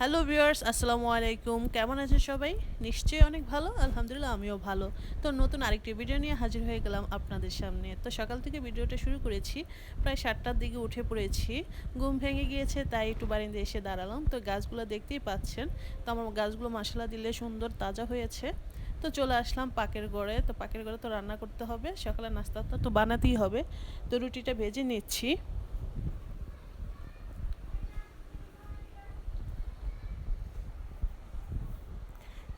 Hello viewers আসসালামু আলাইকুম। কেমন আছেন সবাই? নিশ্চয়ই অনেক ভালো, আলহামদুলিল্লাহ আমিও ভালো। তো নতুন আরেকটি ভিডিও নিয়ে হাজির হয়ে গেলাম আপনাদের সামনে। তো সকাল থেকে ভিডিওটা শুরু করেছি, প্রায় সাতটার দিকে উঠে পড়েছি। ঘুম ভেঙে গিয়েছে, তাই একটু বারিন্দে এসে দাঁড়ালাম। তো গাছগুলো দেখতেই পাচ্ছেন। তো আমার গাছগুলো মশলা দিলে সুন্দর তাজা হয়েছে। তো চলে আসলাম পাকের গড়ে তো পাকের গড়ে তো রান্না করতে হবে সকালে নাস্তা তো বানাতেই হবে। তো রুটিটা ভেজে নিচ্ছি।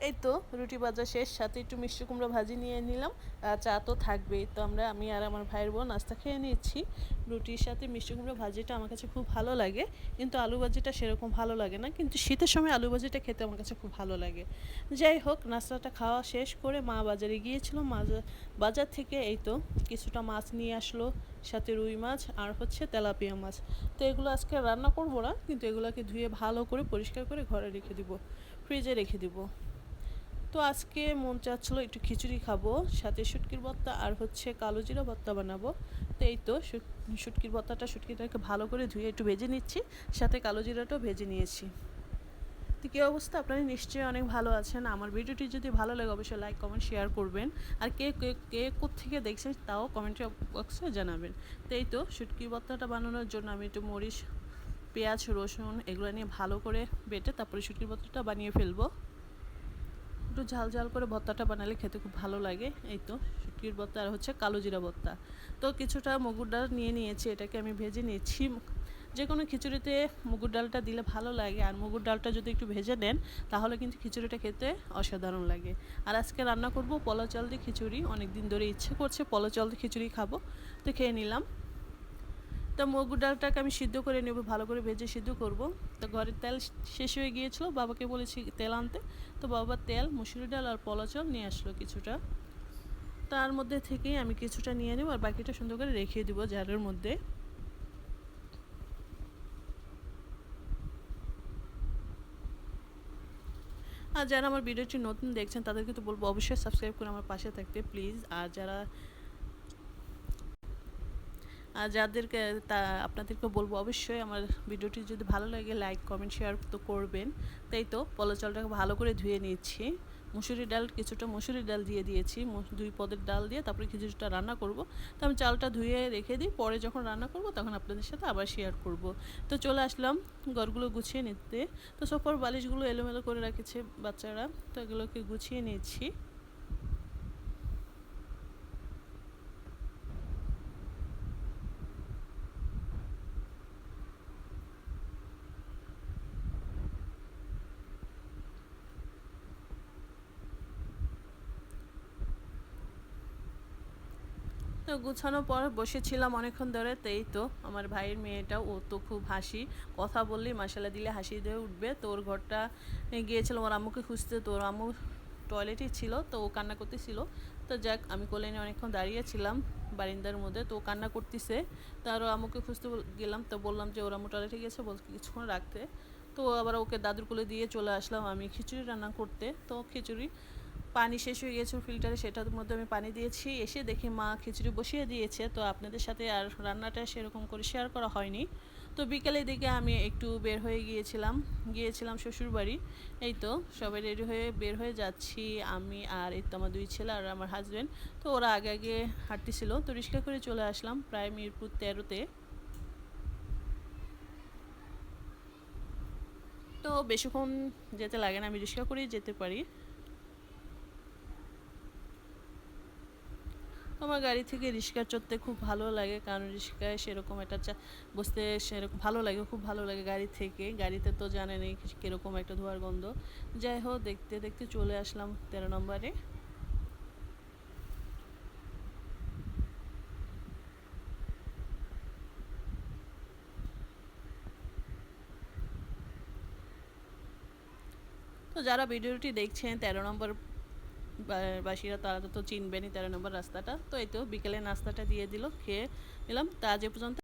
এই তো, রুটি ভাজা শেষ, সাথে একটু মিষ্টি কুমড়ো ভাজি নিয়ে নিলাম। চা তো থাকবেই। তো আমরা, আমি আর আমার ভাইয়ের বোন নাস্তা খেয়ে নিচ্ছি রুটির সাথে মিষ্টি কুমড়ো ভাজিটা আমার কাছে খুব ভালো লাগে। কিন্তু আলু ভাজিটা সেরকম ভালো লাগে না। কিন্তু শীতের সময় আলু ভাজিটা খেতে আমার কাছে খুব ভালো লাগে। যাই হোক, নাস্তাটা খাওয়া শেষ করে মা বাজারে গিয়েছিল। মা বাজার থেকে এই তো কিছুটা মাছ নিয়ে আসলো, সাথে রুই মাছ আর হচ্ছে তেলাপিয়া মাছ। তো এগুলো আজকে রান্না করব না, কিন্তু এগুলোকে ধুয়ে ভালো করে পরিষ্কার করে ঘরে রেখে দিব, ফ্রিজে রেখে দিব। তো আজকে মন চাচ্ছিল একটু খিচুড়ি খাব, সাথে শুটকির ভর্তা আর হচ্ছে কালো জিরা ভর্তা বানাবো। তো এই তো শুটকির ভর্তাটা শুটকিটাকে ভালো করে ধুয়ে একটু ভেজে নিচ্ছি, সাথে কালো জিরাটাও ভেজে নিয়েছি। তো কী অবস্থা? আপনারা নিশ্চয়ই অনেক ভালো আছেন। আমার ভিডিওটি যদি ভালো লাগে অবশ্যই লাইক, কমেন্ট, শেয়ার করবেন। আর কে কে কে থেকে দেখছেন তাও কমেন্টে বক্সে জানাবেন। তো এই তো শুটকি ভর্তাটা বানানোর জন্য আমি একটু মরিচ, পেঁয়াজ, রসুন এগুলো নিয়ে ভালো করে বেটে তারপরে শুটকির ভর্তাটা বানিয়ে ফেলব। একটু ঝাল ঝাল করে ভর্তাটা বানালে খেতে খুব ভালো লাগে, এই তো। শুটকির ভর্তা আর হচ্ছে কালো জিরা ভর্তা। তো কিছুটা মুগুর ডাল নিয়ে নিয়েছি, এটাকে আমি ভেজে নিয়েছি যে কোনো খিচুড়িতে মুগুর ডালটা দিলে ভালো লাগে, আর মুগুর ডালটা যদি একটু ভেজে নেন, তাহলে কিন্তু খিচুড়িটা খেতে অসাধারণ লাগে। আর আজকে রান্না করব পলা চাল দিয়ে খিচুড়ি অনেক দিন ধরে ইচ্ছে করছে পলা চাল দিয়ে খিচুড়ি খাব। তো খেয়ে নিলাম। তো মগু ডালটাকে আমি সিদ্ধ করে নেব, ভালো করে ভেজে সিদ্ধ করব। তো ঘরের তেল শেষ হয়ে গিয়েছিল, বাবাকে বলেছি তেল আনতে। তো বাবা তেল, মুসুরি ডাল আর পলা চাল নিয়ে আসলো কিছুটা। তার মধ্যে থেকেই আমি কিছুটা নিয়ে নেব আর বাকিটা সুন্দর করে রেখে দিব জারের মধ্যে। আর যারা আমার ভিডিওটি নতুন দেখছেন, তাদেরকে তো বলব অবশ্যই সাবস্ক্রাইব করে আমার পাশে থাকতে প্লিজ আর যারা যাদেরকে তা, আপনাদেরকে বলব অবশ্যই আমার ভিডিওটি যদি ভালো লাগে লাইক কমেন্ট শেয়ার তো করবেন। তাই তো পলো চালটাকে ভালো করে ধুয়ে নিচ্ছি। মুসুরি ডাল, কিছুটা মুসুরি ডাল দিয়ে দিয়েছি। দুই পদের ডাল দিয়ে তারপরে কিছুটা রান্না করব। তো আমি চালটা ধুয়ে রেখে দিই, পরে যখন রান্না করব তখন আপনাদের সাথে আবার শেয়ার করব। তো চলে আসলাম ঘরগুলো গুছিয়ে নিতে। তো সোফার বালিশগুলো এলোমেলো করে রেখেছে বাচ্চারা। তো এগুলোকে গুছিয়ে নিচ্ছি। তো গুছানোর পর বসেছিলাম অনেকক্ষণ ধরে, তেই তো আমার ভাইয়ের মেয়েটা, ও তো খুব হাসি। কথা বললেই মশালা দিলে হাসি দিয়ে উঠবে। তো ওর ঘরটা গিয়েছিলাম ওর আম্মুকে খুঁজতে। তো ওর আম্মু টয়লেটই ছিল, তো ও কান্না করতেছিল। তো যাক, আমি কোলে নিয়ে অনেকক্ষণ দাঁড়িয়েছিলাম বারিন্দার মধ্যে। তো ও কান্না করতেছে। তো আরও আম্মুকে খুঁজতে গেলাম। তো বললাম যে, ওর আম্মু টয়লেটে গেছে বল কিছুক্ষণ রাখতে। তো আবার ওকে দাদুর কোলে দিয়ে চলে আসলাম আমি খিচুড়ি রান্না করতে। তো খিচুড়ি পানি শেষ হয়ে গেছে ফিল্টারে সেটার মধ্যে আমি পানি দিয়েছি। এসে দেখি মা খিচুড়ি বসিয়ে দিয়েছে। তো আপনাদের সাথে আর রান্নাটা সেরকম করে শেয়ার করা হয়নি। তো বিকেলের দিকে আমি একটু বের হয়ে গিয়েছিলাম। গিয়েছিলাম শ্বশুর বাড়ি এই তো সবাই রেডি হয়ে বের হয়ে যাচ্ছি। আমি আর এই তো আমার দুই ছেলে আর আমার হাজব্যান্ড তো ওরা আগে আগে হাঁটতেছিল। তো রিক্সা করে চলে আসলাম প্রায় মিরপুর তেরোতে। তো বেশিক্ষণ যেতে লাগে না, আমি রিক্সা করেই যেতে পারি। আমার গাড়ি থেকে রিক্সা চড়তে খুব ভালো লাগে, কারণ রিক্সায় সেরকম একটা বসতে সেরকম ভালো লাগে, খুব ভালো লাগে গাড়ি থেকে। গাড়িতে তো জানেনই কীরকম একটা ধোয়ার গন্ধ। যাই হোক, দেখতে দেখতে চলে আসলাম তেরো নম্বরে। তো যারা ভিডিওটি দেখছেন, তেরো নম্বর বাসীরা তারা তো চিনবেনি তেরো নম্বর রাস্তাটা। তো এই তো বিকেলে নাস্তাটা দিয়ে দিল, খেয়ে নিলাম। তা আজ পর্যন্ত